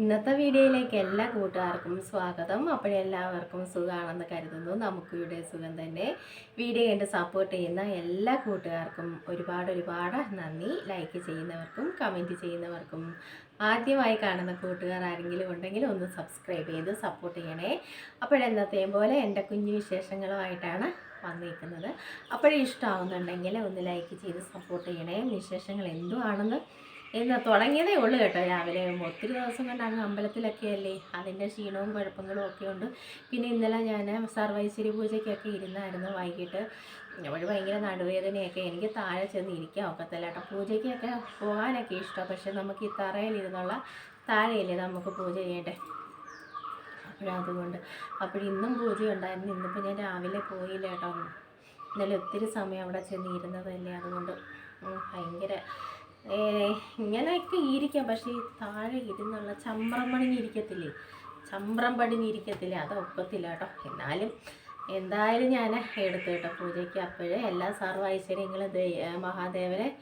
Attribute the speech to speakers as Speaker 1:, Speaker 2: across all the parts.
Speaker 1: ഇന്നത്തെ വീഡിയോയിലേക്ക് എല്ലാ കൂട്ടുകാർക്കും സ്വാഗതം. അപ്പോഴെല്ലാവർക്കും സുഖമാണെന്ന് കരുതുന്നു. നമുക്കും ഇവിടെ സുഖം തന്നെ. വീഡിയോ കണ്ട് സപ്പോർട്ട് ചെയ്യുന്ന എല്ലാ കൂട്ടുകാർക്കും ഒരുപാട് ഒരുപാട് നന്ദി. ലൈക്ക് ചെയ്യുന്നവർക്കും കമന്റ് ചെയ്യുന്നവർക്കും. ആദ്യമായി കാണുന്ന കൂട്ടുകാർ ആരെങ്കിലും ഉണ്ടെങ്കിൽ ഒന്ന് സബ്സ്ക്രൈബ് ചെയ്ത് സപ്പോർട്ട് ചെയ്യണേ. അപ്പോഴെന്നത്തെയും പോലെ എന്റെ കുഞ്ഞു വിശേഷങ്ങളുമായിട്ടാണ് വന്നിരിക്കുന്നത്. അപ്പോഴേ ഇഷ്ടമാവുന്നുണ്ടെങ്കിൽ ഒന്ന് ലൈക്ക് ചെയ്ത് സപ്പോർട്ട് ചെയ്യണേ. വിശേഷങ്ങൾ എന്തുവാണെന്ന് ഇന്ന് തുടങ്ങിയതേ ഉള്ളൂ കേട്ടോ രാവിലെ. ഒത്തിരി ദിവസം കൊണ്ട് അങ്ങ് അമ്പലത്തിലൊക്കെ അല്ലേ? അതിന്റെ ക്ഷീണവും കുഴപ്പങ്ങളും ഒക്കെ ഉണ്ട്. പിന്നെ ഇന്നലെ ഞാൻ സർവൈശ്വരി പൂജയ്ക്കൊക്കെ ഇരുന്നായിരുന്നു വൈകിട്ട്. അവിടെ ഭയങ്കര നടുവേദനയൊക്കെ. എനിക്ക് താഴെ ചെന്ന് ഇരിക്കാൻ ഒക്കത്തില്ല കേട്ടോ. പൂജയ്ക്കൊക്കെ പോകാനൊക്കെ ഇഷ്ടമാണ്. പക്ഷെ നമുക്ക് ഈ തറയിലിരുന്നുള്ള താഴെയല്ലേ നമുക്ക് പൂജ ചെയ്യണ്ടേ? അപ്പോഴതുകൊണ്ട് അപ്പോഴിന്നും പൂജ ഉണ്ടായിരുന്നു ഇന്നിപ്പോൾ ഞാൻ രാവിലെ പോയില്ല കേട്ടോ. ഇന്നലെ ഒത്തിരി സമയം അവിടെ ചെന്ന് ഇരുന്നതല്ലേ അതുകൊണ്ട്. ഭയങ്കര ഇങ്ങനെയൊക്കെ ഇരിക്കാം. പക്ഷേ ഈ താഴെ ഇരുന്നുള്ള ചമ്പ്രം പണിഞ്ഞിരിക്കത്തില്ലേ ചമ്പ്രം പണിഞ്ഞിരിക്കത്തില്ലേ അത് ഒക്കത്തില്ല കേട്ടോ. എന്നാലും എന്തായാലും ഞാൻ എടുത്തു കേട്ടോ പൂജയ്ക്ക്. അപ്പോഴേ എല്ലാ സർവൈശ്വര്യങ്ങളും ദൈ- മഹാദേവനെ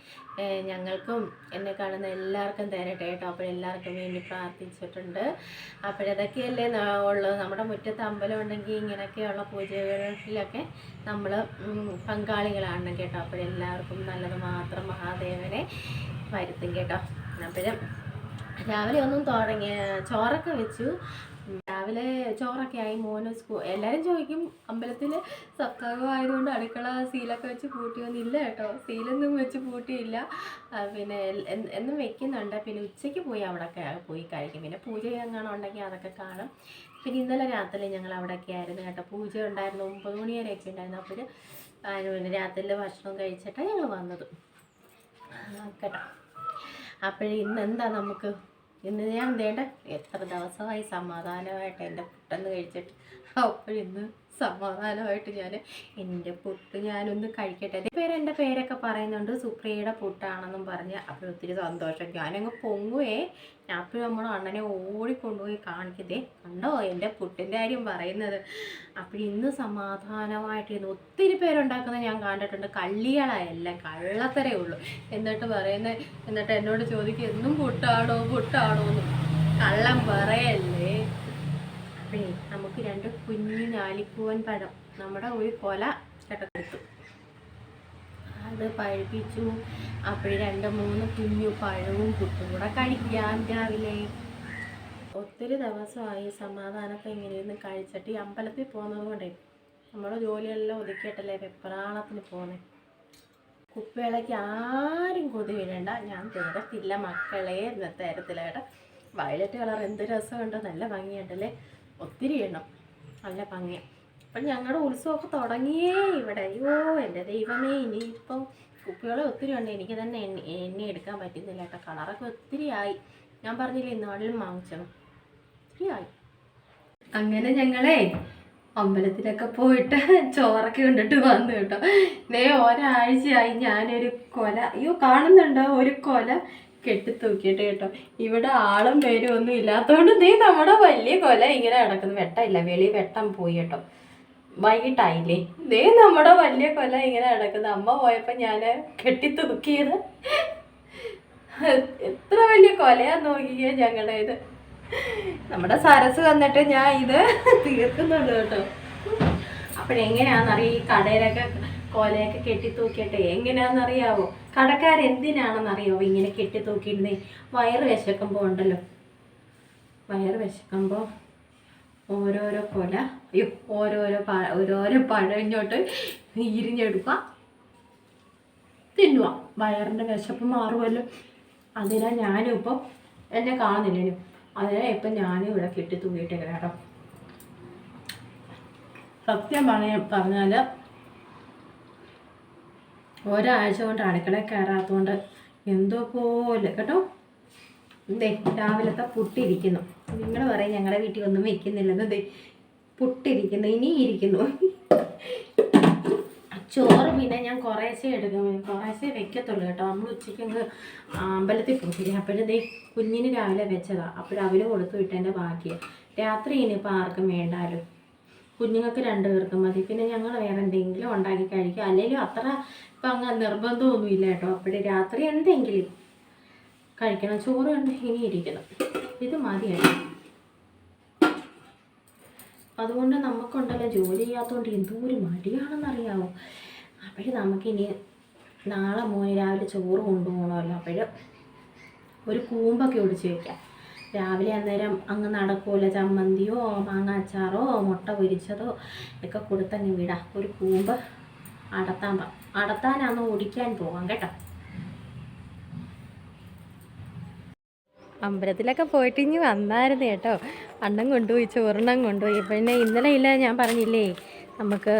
Speaker 1: ഞങ്ങൾക്കും എന്നെ കാണുന്ന എല്ലാവർക്കും തരട്ടെ കേട്ടോ. അപ്പോഴെല്ലാവർക്കും വേണ്ടി പ്രാർത്ഥിച്ചിട്ടുണ്ട്. അപ്പോഴതൊക്കെയല്ലേ ഉള്ളത് നമ്മുടെ മുറ്റത്ത് അമ്പലം ഉണ്ടെങ്കിൽ ഇങ്ങനെയൊക്കെയുള്ള പൂജകളിലൊക്കെ നമ്മൾ പങ്കാളികളാണ് കേട്ടോ. അപ്പോഴെല്ലാവർക്കും നല്ലത് മാത്രം മഹാദേവനെ. വരുത്തും കേട്ടോ അപ്പോഴും രാവിലെ ഒന്നും തുടങ്ങി ചോറൊക്കെ വെച്ചു. രാവിലെ ചോറൊക്കെ ആയി. മോന് സ്കൂ എല്ലാവരും ചോദിക്കും അമ്പലത്തിൽ സപ്താഹം ആയതുകൊണ്ട് അടുക്കള സീലൊക്കെ വെച്ച് പൂട്ടിയൊന്നുമില്ല കേട്ടോ. സീലൊന്നും വെച്ച് പൂട്ടിയില്ല. പിന്നെ എന്ന് വെക്കുന്നുണ്ട്. പിന്നെ ഉച്ചയ്ക്ക് പോയി അവിടെയൊക്കെ പോയി കഴിക്കും. പിന്നെ പൂജ എങ്ങാനും ഉണ്ടെങ്കിൽ അതൊക്കെ കാണും. പിന്നെ ഇന്നലെ രാത്രി ഞങ്ങൾ അവിടെയൊക്കെ ആയിരുന്നു കേട്ടോ. പൂജ ഉണ്ടായിരുന്നു. ഒമ്പത് മണി വരെയൊക്കെ ഉണ്ടായിരുന്നു. അപ്പോൾ പിന്നെ രാത്രിയിൽ ഭക്ഷണം കഴിച്ചിട്ടാണ് ഞങ്ങൾ വന്നത്. കേട്ടോ അപ്പോഴേ ഇന്ന് എന്താ നമുക്ക്? ഇന്ന് ഞാൻ എന്തേണ്ട എത്ര ദിവസമായി സമാധാനമായിട്ട് എന്റെ പുട്ടെന്ന് കഴിച്ചിട്ട്. അപ്പോഴിന്ന് സമാധാനമായിട്ട് ഞാൻ എന്റെ പുട്ട് ഞാനൊന്ന് കഴിക്കട്ടെ. എന്റെ പേര് എന്റെ പേരൊക്കെ പറയുന്നുണ്ട്. സുപ്രിയയുടെ പുട്ടാണെന്നും പറഞ്ഞ് അപ്പോൾ ഒത്തിരി സന്തോഷം. ഞാനങ്ങ് പൊങ്ങുവേ. ഞാൻ അപ്പോഴും നമ്മുടെ അണ്ണനെ ഓടിക്കൊണ്ടുപോയി കാണിക്കതേ കണ്ടോ? എന്റെ പുട്ടിന്റെ കാര്യം പറയുന്നത്. അപ്പോൾ ഇന്ന് സമാധാനമായിട്ട് ഇന്ന് ഒത്തിരി പേരുണ്ടാക്കുന്നത് ഞാൻ കണ്ടിട്ടുണ്ട്. കള്ളികളല്ല കള്ളത്തരേ ഉള്ളൂ. എന്നിട്ട് പറയുന്നത് എന്നിട്ട് എന്നോട് ചോദിക്കും എന്നും പുട്ടാണോ? പുട്ടാണോ എന്ന് കള്ളം പറയല്ലേ. അപ്പോഴേ നമുക്ക് രണ്ട് കുഞ്ഞു ഞാലിപ്പൂവൻ പഴം നമ്മുടെ ഒരു കൊല ചട്ടക്കെടുത്തു അത് പഴുപ്പിച്ചു. അപ്പോഴേ രണ്ട് മൂന്ന് കുഞ്ഞു പഴവും പുട്ടും കൂടെ കഴിക്കാം രാവിലെ. ഒത്തിരി ദിവസമായി സമാധാനത്തെ ഇങ്ങനെ ഇരുന്ന് കഴിച്ചിട്ട് ഈ അമ്പലത്തിൽ പോകുന്നത് കൊണ്ടേ നമ്മുടെ ജോലിയെല്ലാം ഒതുക്കിയിട്ടല്ലേ വെപ്രാളത്തിന് പോകുന്നത് കുപ്പികളേക്ക് ആരും കൊതി വീഴണ്ട ഞാൻ തരത്തില്ല മക്കളെ. എന്ന തരത്തിലേട്ട വയലറ്റ് കളർ എന്ത് രസമുണ്ട്. നല്ല ഭംഗിയുണ്ടല്ലേ? ഒത്തിരി എണ്ണം. നല്ല ഭംഗിയാണ് അപ്പം ഞങ്ങളുടെ ഉത്സവമൊക്കെ തുടങ്ങിയേ ഇവിടെ. അയ്യോ എന്റെ ദൈവമേ ഇനിയിപ്പം കുപ്പികളെ ഒത്തിരി ഉണ്ട്. എനിക്ക് തന്നെ എണ്ണ എണ്ണ എടുക്കാൻ പറ്റുന്നില്ല കേട്ടോ. കളറൊക്കെ ഒത്തിരി ആയി. ഞാൻ പറഞ്ഞില്ലേ ഇന്നാളിലും വാങ്ങിച്ചത് ഒത്തിരി ആയി. അങ്ങനെ ഞങ്ങളെ അമ്പലത്തിലൊക്കെ പോയിട്ട് ചോറൊക്കെ കൊണ്ടിട്ട് വന്നു കേട്ടോ. നേ ഒരാഴ്ചയായി ഞാനൊരു കൊല. അയ്യോ കാണുന്നുണ്ടോ? ഒരു കൊല. കെട്ടിത്തൂക്കിയിട്ട് കേട്ടോ. ഇവിടെ ആളും പേരും ഒന്നും ഇല്ലാത്തതുകൊണ്ട് നീ നമ്മുടെ വലിയ കൊല ഇങ്ങനെ കിടക്കുന്നു വെട്ടമില്ല. വെളി വെട്ടം പോയി കേട്ടോ. വൈകിട്ടായില്ലേ? ദേ നമ്മുടെ വലിയ കൊല ഇങ്ങനെ കിടക്കുന്നു അമ്മ പോയപ്പോൾ ഞാൻ കെട്ടിത്തൂക്കിയത്. എത്ര വലിയ കൊലയാ നോക്കിയേ ഞങ്ങളുടെ ഇത്. നമ്മുടെ സരസ് വന്നിട്ട് ഞാൻ ഇത് തീർക്കുന്നുണ്ട് കേട്ടോ. അപ്പോഴെങ്ങനെയാണെന്നറിയാം? ഈ കടയിലൊക്കെ കൊലയൊക്കെ കെട്ടിത്തൂക്കിയിട്ട് എങ്ങനെയാണെന്നറിയാവോ? കടക്കാരെന്തിനാണെന്നറിയാവോ ഇങ്ങനെ കെട്ടി തൂക്കിയിരുന്നെ വയറ് വിശക്കുമ്പോൾ ഉണ്ടല്ലോ. വയറ് വിശക്കുമ്പോൾ ഓരോരോ കൊല. അയ്യോ ഓരോരോ പ ഓരോരോ പഴം ഇങ്ങോട്ട് തിന്നുക. വയറിന്റെ വിശപ്പ് മാറുമല്ലോ. അതിനാ ഞാനും ഇപ്പം എന്നെ കാണുന്നില്ല. അതിനാ ഇപ്പം ഞാനും ഇവിടെ കെട്ടി തൂങ്ങിയിട്ട് കേട്ടോ. സത്യം പറഞ്ഞ പറഞ്ഞാൽ ഒരാഴ്ച കൊണ്ട് അടുക്കളയിൽ കയറാത്തതുകൊണ്ട് എന്തോ പോലെ. കേട്ടോ? ദേ രാവിലത്തെ പുട്ടിരിക്കുന്നു. നിങ്ങൾ പറയും ഞങ്ങളുടെ വീട്ടിൽ ഒന്നും വെക്കുന്നില്ലെന്ന്. ദേ പുട്ടിരിക്കുന്നു ഇനി ഇരിക്കുന്നു. ചോറ് പിന്നെ ഞാൻ കുറേശ്ശേ എടുക്കും. കുറേശ്ശേ വെക്കത്തുള്ളൂ കേട്ടോ. നമ്മൾ ഉച്ചയ്ക്ക് അമ്പലത്തിൽ പോയിട്ടില്ല? അപ്പോഴും ദേ കുഞ്ഞിന് രാവിലെ വെച്ചതാ. അപ്പോൾ അവന് കൊടുത്തു വിട്ടതിന്റെ ബാക്കിയാണ് രാത്രി ഇനിയിപ്പോൾ ആർക്കും വേണ്ടാലും? കുഞ്ഞുങ്ങൾക്ക് രണ്ട് പേർക്കും മതി. പിന്നെ ഞങ്ങൾ വേറെ എന്തെങ്കിലും ഉണ്ടാക്കി കഴിക്കും. അല്ലെങ്കിലും അത്ര ഇപ്പം അങ്ങ് നിർബന്ധമൊന്നുമില്ല കേട്ടോ. അപ്പോഴേ രാത്രി എന്തെങ്കിലും കഴിക്കണം. ചോറ് കണ്ട് ഇനി ഇരിക്കണം. ഇത് മതിയാണ് അതുകൊണ്ട് നമുക്കുണ്ടല്ലോ ജോലി ചെയ്യാത്തതുകൊണ്ട് എന്തോരം മടിയാണെന്നറിയാമോ അപ്പോഴ് നമുക്കിനി നാളെ മോന് രാവിലെ ചോറ് കൊണ്ടുപോകണമല്ലോ. അപ്പോഴും ഒരു കൂമ്പൊക്കെ ഒടിച്ച് വയ്ക്കാം രാവിലെ അന്നേരം അങ്ങ് നടക്കൂല ചമ്മന്തിയോ മാങ്ങ അച്ചാറോ മുട്ട പൊരിച്ചതോ ഒക്കെ കൊടുത്തങ്ങ് വിടാം. ഒരു കൂമ്പ് അടത്താൻ പാ അടത്താനാന്ന് ഓടിക്കാൻ പോവാം കേട്ടോ. അമ്പലത്തിലൊക്കെ പോയിട്ട് ഇനി വന്നായിരുന്നു കേട്ടോ. അണ്ണം കൊണ്ടുപോയി ചോറെണ്ണം കൊണ്ടുപോയി. പിന്നെ ഇന്നലെ ഇല്ല ഞാൻ പറഞ്ഞില്ലേ നമുക്ക്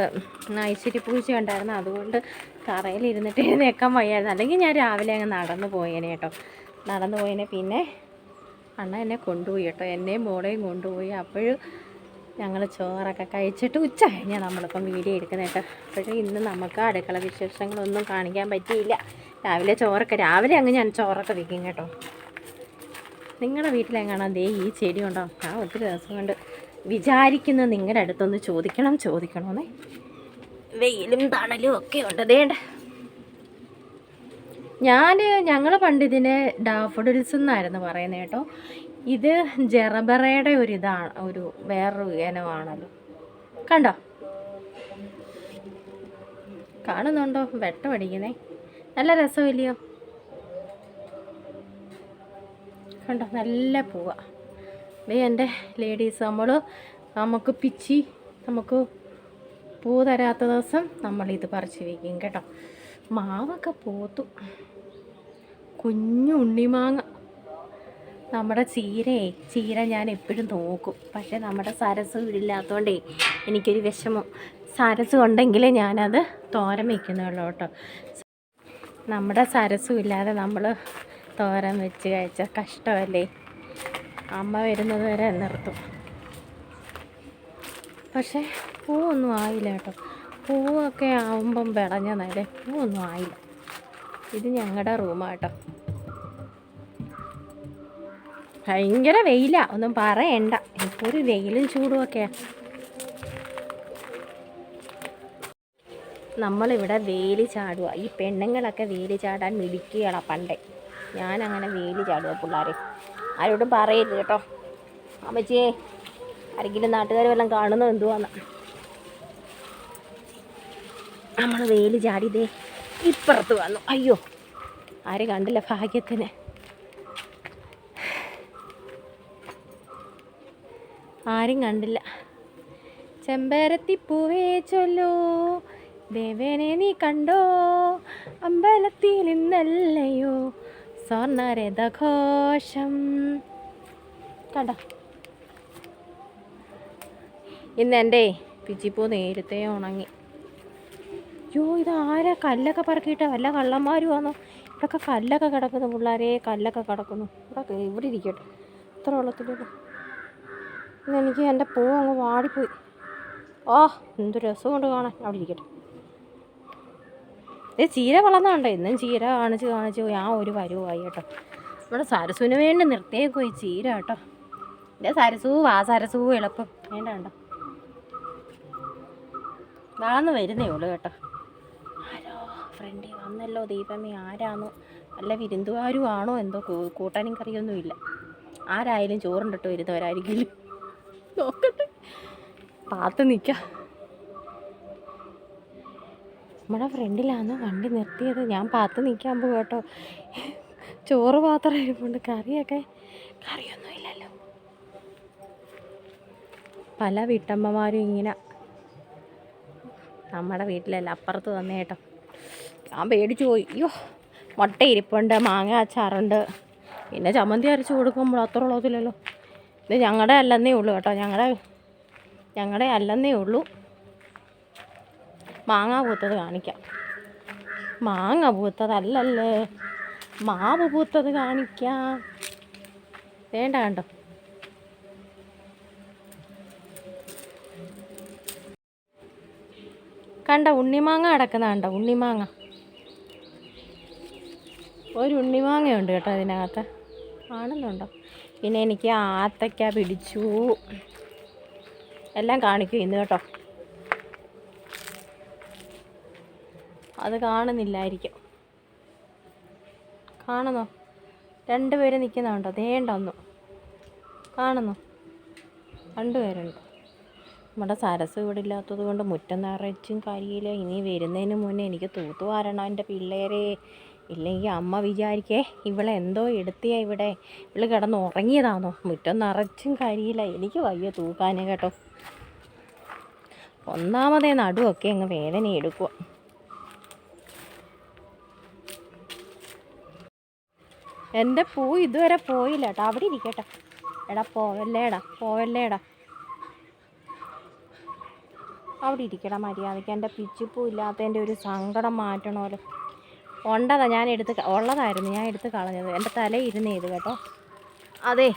Speaker 1: ഐശ്വര്യ പൂജ ഉണ്ടായിരുന്നു. അതുകൊണ്ട് തറയിലിരുന്നിട്ട് എഴുന്നേക്കാൻ വയ്യായിരുന്നു. അല്ലെങ്കിൽ ഞാൻ രാവിലെ അങ്ങ് നടന്നു പോയേനെ കേട്ടോ. നടന്നു പോയേനെ. പിന്നെ അണ്ണ എന്നെ കൊണ്ടുപോയി കേട്ടോ. എന്നെയും മോളെയും കൊണ്ടുപോയി. അപ്പോഴും ഞങ്ങൾ ചോറൊക്കെ കഴിച്ചിട്ട് ഉച്ച കഴിഞ്ഞാൽ നമ്മളിപ്പം വീഡിയോ എടുക്കുന്നത് കേട്ടോ. അപ്പോഴും ഇന്ന് നമുക്ക് അടുക്കള വിശേഷങ്ങളൊന്നും കാണിക്കാൻ പറ്റിയില്ല. രാവിലെ ചോറൊക്കെ രാവിലെ അങ്ങ് ഞാൻ ചോറൊക്കെ വെക്കും കേട്ടോ. നിങ്ങളുടെ വീട്ടിലെങ്ങാണോ ദേ ഈ ചെടി ഉണ്ടോ? ആ ഒത്തിരി ദിവസം കൊണ്ട് വിചാരിക്കുന്ന നിങ്ങളുടെ അടുത്തൊന്ന് ചോദിക്കണം ചോദിക്കണമെന്നേ വെയിലും തണലും ഒക്കെ ഉണ്ട്. ദേണ്ട ഞാൻ ഞങ്ങൾ പണ്ട് ഇതിനെ ഡാഫഡിൽസ് എന്നായിരുന്നു പറയുന്നത് കേട്ടോ. ഇത് ജെറബറയുടെ ഒരു ഇതാണ് ഒരു വേറൊരു ഇനമാണല്ലോ. കണ്ടോ? കാണുന്നുണ്ടോ? വെട്ടം അടിക്കുന്നേ. നല്ല രസമില്ലയോ കണ്ടോ? നല്ല പൂവ. ദേ എന്റെ ലേഡീസ് നമ്മൾ നമുക്ക് പിച്ചി നമുക്ക് പൂ തരാത്ത ദിവസം നമ്മളിത് പറിച്ച് വയ്ക്കും കേട്ടോ. മാവൊക്കെ പോത്തു. കുഞ്ഞു ഉണ്ണിമാങ്ങ. നമ്മുടെ ചീരയെ ചീര ഞാൻ എപ്പോഴും നോക്കും. പക്ഷേ നമ്മുടെ സരസ് ഇല്ലാത്തതുകൊണ്ടേ എനിക്കൊരു വിഷമം. സരസ് ഉണ്ടെങ്കിലേ ഞാനത് തോരൻ വയ്ക്കുന്നുള്ളൂ കേട്ടോ. നമ്മുടെ സരസും ഇല്ലാതെ നമ്മൾ തോരൻ വെച്ച് കഴിച്ച കഷ്ടമല്ലേ? അമ്മ വരുന്നത് വരെ നിർത്തും. പക്ഷേ പൂവൊന്നും ആയില്ല കേട്ടോ. പൂവൊക്കെ ആവുമ്പം വിളഞ്ഞതല്ലേ പൂവൊന്നും ആയില്ല. ഇത് ഞങ്ങളുടെ റൂമാട്ടോ ഭയങ്കര വെയിലാ. ഒന്നും പറയണ്ട. ഇപ്പോൾ ഒരു വെയിലും ചൂടും ഒക്കെയാ നമ്മളിവിടെ വേലി ചാടുക ഈ പെണ്ണുങ്ങളൊക്കെ വേലി ചാടാൻ മിടിക്കുകയാണ് പണ്ടേ. ഞാനങ്ങനെ വേലി ചാടുക പിള്ളേരെ. ആരോടും പറയരുത് കേട്ടോ. അമ്മച്ചിയെ ആരെങ്കിലും നാട്ടുകാർ വല്ലതും കാണുന്നോ എന്തുവാന്ന്? നമ്മൾ വേലി ചാടിയതേ. ഇപ്പുറത്ത് വന്നു. അയ്യോ ആര് കണ്ടില്ല ഭാഗ്യത്തിന്. ആരും കണ്ടില്ല. ചെമ്പരത്തി പൂവേ ചൊല്ലോ ദേവനെ നീ കണ്ടോ അമ്പലത്തിൽ ഇന്നല്ലയോ സ്വർണരഥഘോഷം കണ്ടോ? ഇന്ന് എന്റെ പിച്ചിപ്പൂ നേരത്തെ ഉണങ്ങി. അയ്യോ ഇത് ആരാ കല്ലൊക്കെ പറക്കിയിട്ട് വല്ല കള്ളന്മാരും ആണോ ഇവിടെയൊക്കെ കല്ലൊക്കെ കിടക്കുന്നു പിള്ളേരെ കല്ലൊക്കെ കിടക്കുന്നു. ഇവിടെ ഇവിടെ ഇരിക്കട്ടെ. ഇത്ര വെള്ളത്തിലല്ലോ ഇന്ന് എനിക്ക് എന്റെ പൂ അങ്ങ് വാടിപ്പോയി. ഓ എന്ത് രസമുണ്ട് കാണാൻ. അവിടെ ഇരിക്കട്ടെ. ഇത് ചീര വളർന്നുണ്ടോ ഇന്നും ചീര കാണിച്ച് കാണിച്ച് ഞാൻ ഒരു വരുവായി കേട്ടോ. ഇവിടെ സരസുവിന് വേണ്ടി നിർത്തിയേക്കോ ഈ ചീര കേട്ടോ. എന്റെ സരസൂ ആ സരസൂ എളുപ്പം. വേണ്ട വേണ്ട. വാന്ന് വരുന്നേ ഉള്ളൂ കേട്ടോ. ഫ്രണ്ടി വന്നല്ലോ ദൈവമേ ആരാണോ നല്ല വിരുന്നുകാരും ആണോ എന്തോ കൂട്ടാനും കറിയൊന്നുമില്ല. ആരായാലും ചോറുണ്ടിട്ട് വരുന്നവരായിരിക്കും നോക്കട്ടെ. പാത്ത് നിൽക്കാം നമ്മുടെ ഫ്രണ്ടിലാണോ വണ്ടി നിർത്തിയത്? ഞാൻ പാത്ത് നിൽക്കാൻ പോകും കേട്ടോ. ചോറ് പാത്രം ഇരിപ്പുണ്ട്. കറിയൊക്കെ? കറിയൊന്നുമില്ലല്ലോ. പല വീട്ടമ്മമാരും ഇങ്ങനെ. നമ്മുടെ വീട്ടിലല്ല അപ്പുറത്ത് തന്നെ കേട്ടോ. ഞാൻ പേടിച്ചു പോയി. അയ്യോ മുട്ട ഇരിപ്പുണ്ട് മാങ്ങ അച്ചാറുണ്ട്. പിന്നെ ചമ്മന്തി അരച്ച് കൊടുക്കുമ്പോൾ അത്ര ഉള്ളതില്ലല്ലോ. ഇത് ഞങ്ങളുടെ അല്ലെന്നേ ഉള്ളൂ കേട്ടോ. ഞങ്ങളുടെ ഞങ്ങളുടെ അല്ലെന്നേ ഉള്ളൂ. മാങ്ങ പൂത്തത് കാണിക്കാം. മാങ്ങ പൂത്തതല്ലല്ലേ? മാവ് പൂത്തത് കാണിക്കാം. വേണ്ട കണ്ടോ? കണ്ട ഉണ്ണിമാങ്ങ അടക്കുന്ന കണ്ട? ഉണ്ണിമാങ്ങ. ഒരു ഉണ്ണിമാങ്ങയുണ്ട് കേട്ടോ അതിനകത്ത് കാണുന്നുണ്ടോ? പിന്നെ എനിക്ക് ആത്തയ്ക്ക പിടിച്ചു. എല്ലാം കാണിക്കും ഇന്ന് കേട്ടോ. അത് കാണുന്നില്ലായിരിക്കും. കാണുന്നോ? രണ്ടുപേര് നിൽക്കുന്നുണ്ടോ ദേണ്ടൊന്നു കാണുന്നു? രണ്ടുപേരുണ്ട് നമ്മുടെ സരസ് ഇവിടെ ഇല്ലാത്തത് കൊണ്ട് മുറ്റം നിറച്ചും കരിയില്ല ഇനി വരുന്നതിന് മുന്നേ എനിക്ക് തൂത്തു വാരണം എന്റെ പിള്ളേരെ. ഇല്ലെങ്കിൽ അമ്മ വിചാരിക്കേ ഇവളെ എന്തോ എടുത്തിയാ ഇവിടെ. ഇവൾ കിടന്ന് ഉറങ്ങിയതാണോ മുറ്റം നിറച്ചും കരിയില്ല എനിക്ക് വയ്യ തൂക്കാനേ കേട്ടോ. ഒന്നാമതേ നടുവൊക്കെ അങ്ങ് വേദന എടുക്കുക എന്റെ പൂ ഇതുവരെ പോയില്ല കേട്ടോ. അവിടെ ഇരിക്കട്ടെ. എടാ പോവല്ലേടാ പോവല്ലേടാ അവിടെ ഇരിക്കടാ മര്യാദയ്ക്ക്. എന്റെ പിച്ചിപ്പൂ ഇല്ലാത്തതിന്റെ ഒരു സങ്കടം മാറ്റണമല്ലോ. ഉണ്ടതാ ഞാൻ എടുത്ത് ഉള്ളതായിരുന്നു. ഞാൻ എടുത്ത് കളഞ്ഞത്. എന്റെ തല ഇരുന്ന് ചെയ്ത് കേട്ടോ. അതെ.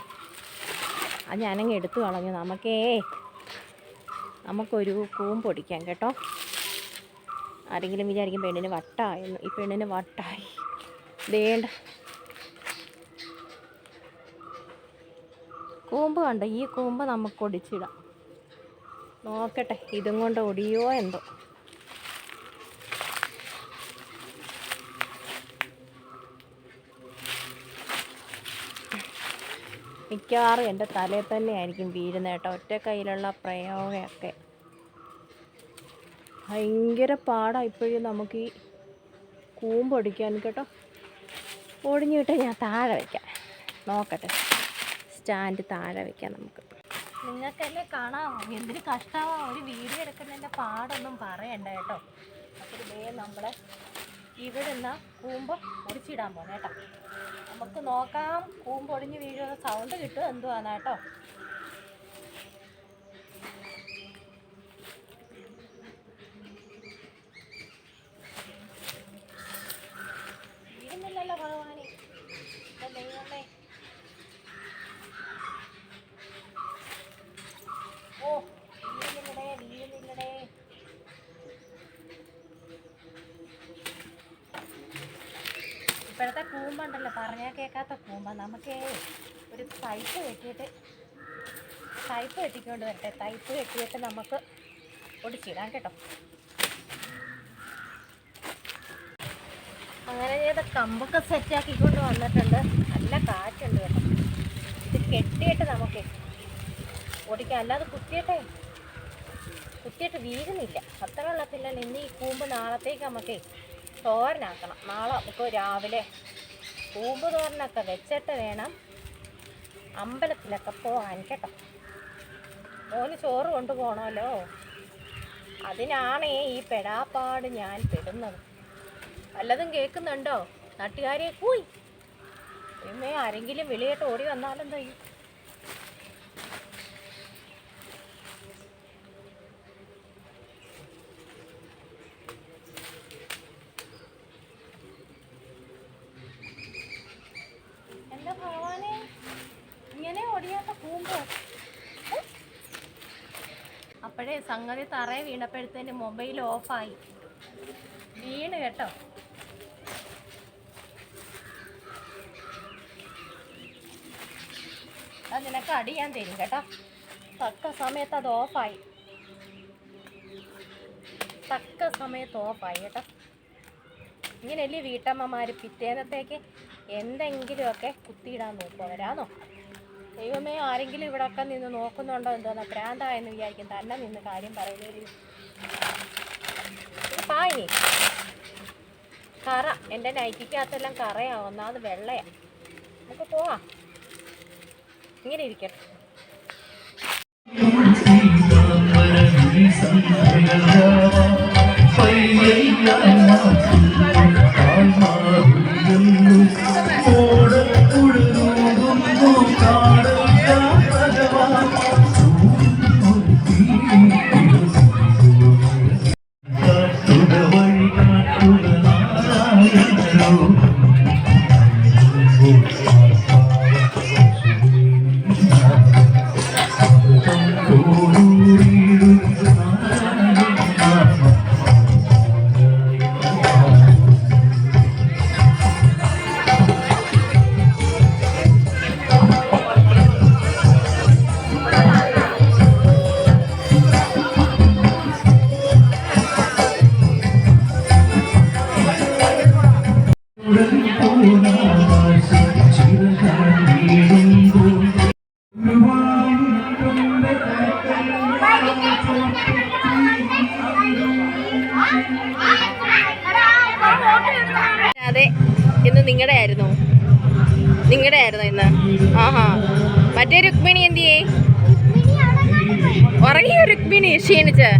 Speaker 1: അത് ഞാനങ്ങ് എടുത്തു കളഞ്ഞു. നമുക്കേ നമുക്കൊരു കൂമ്പ് പൊടിക്കാം കേട്ടോ. ആരെങ്കിലും വിചാരിക്കും പെണ്ണിന് വട്ടായെന്ന് ഈ പെണ്ണിന് വട്ടായി. വേണ്ട. കൂമ്പ് കണ്ടോ? ഈ കൂമ്പ് നമുക്ക് ഒടിച്ചിടാം. നോക്കട്ടെ ഇതും കൊണ്ട് ഒടിയോ എന്തോ. മിക്കവാറും എന്റെ തലയിൽ തന്നെ ആയിരിക്കും വീഴുന്നത് കേട്ടോ. ഒറ്റ കയ്യിലുള്ള പ്രയോഗമൊക്കെ. ഭയങ്കര പാടാണ് ഇപ്പോഴും നമുക്ക് ഈ കൂമ്പൊടിക്കാൻ കേട്ടോ. ഒടിഞ്ഞിട്ട് ഞാൻ താഴെ വയ്ക്കാം നോക്കട്ടെ. സ്റ്റാൻഡ് താഴെ വയ്ക്കാം നമുക്ക്. നിങ്ങൾക്കല്ലേ കാണാമോ എന്തൊരു കഷ്ടമാണ് ഒരു വീഡിയോ എടുക്കുന്നതിന്റെ പാടൊന്നും പറയണ്ട കേട്ടോ. അപ്പോൾ ഇതേ നമ്മളെ ഇവിടെ നിന്ന് കൂമ്പ് ഒടിച്ചിടാൻ പോകണം കേട്ടോ നമുക്ക് നോക്കാം കൂമ്പ് ഒടിഞ്ഞ് വീഴുന്ന സൗണ്ട് കിട്ടും എന്തുവാണ് കേട്ടോ കൂമ്പുണ്ടല്ലോ പറഞ്ഞാൽ കേൾക്കാത്ത കൂമ്പ നമുക്ക് ഒരു തൈപ്പ് കെട്ടിയിട്ട് തൈപ്പ് കെട്ടിക്കൊണ്ട് വരട്ടെ. തൈപ്പ് കെട്ടിയിട്ട് നമുക്ക് ഒടിച്ചിടാം കേട്ടോ. അങ്ങനെ ചെയ്ത കമ്പൊക്കെ സെറ്റാക്കിക്കൊണ്ട് വന്നിട്ടുണ്ട്. നല്ല കാറ്റുണ്ട് കേട്ടോ. ഇത് കെട്ടിയിട്ട് നമുക്ക് ഓടിക്കാം അല്ലാതെ കുത്തിയിട്ടേ കുത്തിയിട്ട് വീഴുന്നില്ല. അത്ര വെള്ളത്തില്ല ഇന്ന് ഈ കൂമ്പ് നാളത്തേക്ക് നമുക്ക് തോരനാക്കണം. നാളെ നമുക്ക് രാവിലെ കൂമ്പ് തോരനൊക്കെ വെച്ചിട്ട് വേണം അമ്പലത്തിലൊക്കെ പോകാൻ കേട്ടോ. മോന് ചോറ് കൊണ്ടുപോകണമല്ലോ. അതിനാണേ ഈ പെടാപ്പാട് ഞാൻ പെടുന്നത്. വല്ലതും കേൾക്കുന്നുണ്ടോ? നാട്ടുകാരെ പോയി ഇമ്മേ ആരെങ്കിലും വിളിയിട്ട് ഓടി വന്നാലെന്താ ചെയ്യും എന്താ ഭഗവാനെ ഇങ്ങനെ ഒടിയാത്ത കൂമ്പോ ഏ? അപ്പോഴേ സംഗതി തറയെ വീണപ്പോഴത്തേന് മൊബൈൽ ഓഫായി. വീണ് കേട്ടോ. അത് നിനക്ക് അടിയാൻ തരും കേട്ടോ. തക്ക സമയത്ത് അത് ഓഫായി. തക്ക സമയത്ത് ഓഫായി കേട്ടോ. ഇങ്ങനെയല്ലേ വീട്ടമ്മമാർ പിറ്റേന്നത്തേക്ക് എന്തെങ്കിലുമൊക്കെ കുത്തിയിടാൻ നോക്കുക വരാന്നോ? ദൈവമേ ആരെങ്കിലും ഇവിടെയൊക്കെ നിന്ന് നോക്കുന്നുണ്ടോ എന്തോന്നാ ഭ്രാന്തായെന്ന് വിചാരിക്കും. തന്നെ നിന്ന് കാര്യം പറയുന്നൊരു കറ. എന്റെ നൈറ്റിക്കകത്തെല്ലാം കറയാ. ഒന്നാമത് വെള്ളയാ. നമുക്ക് പോവാ. ഇങ്ങനെ ഇരിക്കട്ടെ മറ്റേ രുക്മിണി എന്തിയേ? ഉറങ്ങിയോ രുക്മിണി ക്ഷീണിച്ച്?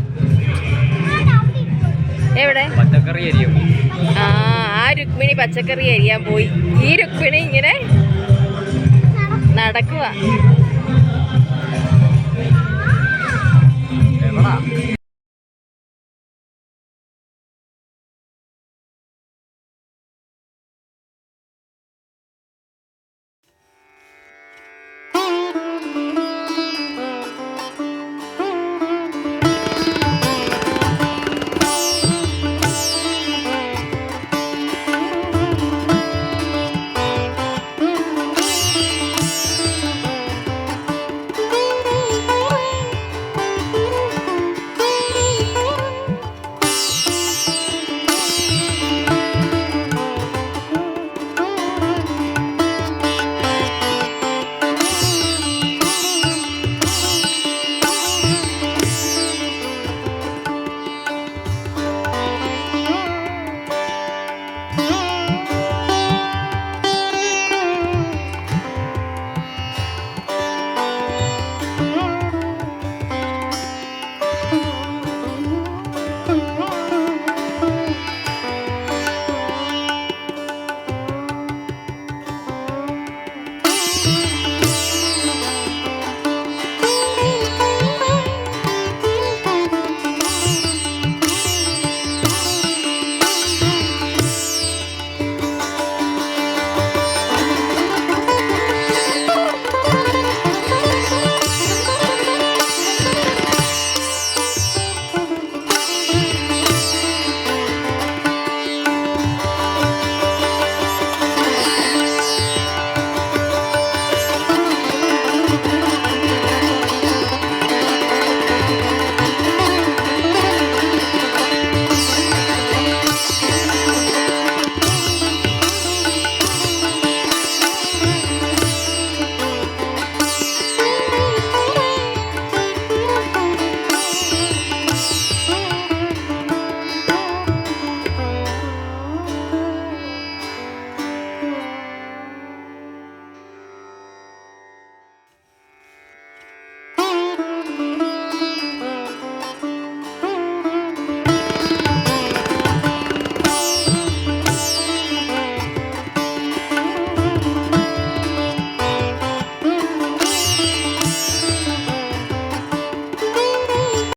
Speaker 1: എവിടെ?
Speaker 2: പച്ചക്കറി
Speaker 1: ആ ആ രുക്മിണി പച്ചക്കറി അരിയാൻ പോയി. ഈ രുക്മിണി ഇങ്ങനെ നടക്കുക